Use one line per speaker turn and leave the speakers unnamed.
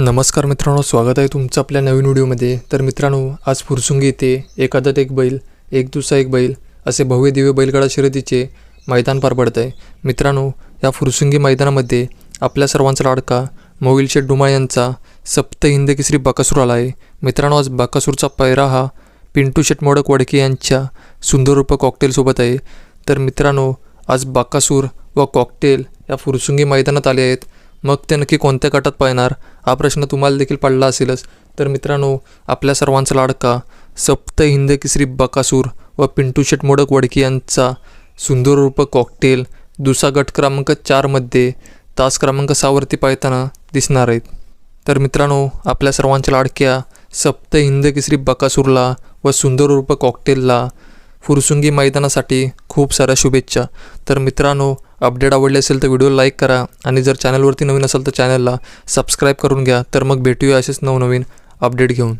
नमस्कार मित्रांनो स्वागत आहे तुमचं आपल्या नवीन व्हिडिओमध्ये. तर मित्रांनो आज फुरसुंगी येथे एक एक बैल एक दुसरा एक बैल असे भव्य दिव्य बैलगाडा शर्यतीचे मैदान पार पडत आहे मित्रांनो या फुरसुंगी मैदानामध्ये आपल्या सर्वांचा लाडका मोविल शेठ डुमा यांचा सप्त हिंद केसरी बाकासूर आला आहे मित्रांनो आज बाकासूरचा पैरा हा पिंटू शेठ मोडक वडके यांच्या सुंदर रूप कॉकटेलसोबत आहे. तर मित्रांनो आज बाकासूर व कॉकटेल या फुरसुंगी मैदानात आले आहेत. मग ते नक्की कोणत्या गटात पाहणार? हा प्रश्न तुम्हाला देखील पडला असेलच. तर मित्रांनो आपल्या सर्वांचा लाडका सप्त हिंद किसरी बकासूर व पिंटू शेट मोडक वडकी यांचा सुंदर रूप कॉकटेल दुसरा गट क्रमांक चारमध्ये तास क्रमांक सहावरती पाहताना दिसणार आहेत. तर मित्रांनो आपल्या सर्वांच्या लाडक्या सप्त हिंद किसरी बकासूरला व सुंदर रूप कॉकटेलला फुरसुंगी मैदानासाठी खूप साऱ्या शुभेच्छा. तर मित्रांनो अपडेट आवडले असेल तर व्हिडिओ लाईक करा आणि जर चॅनलवरती नवीन असेल तर चॅनलला सबस्क्राईब करून घ्या. तर मग भेटूया असेच नवनवीन अपडेट घेऊन.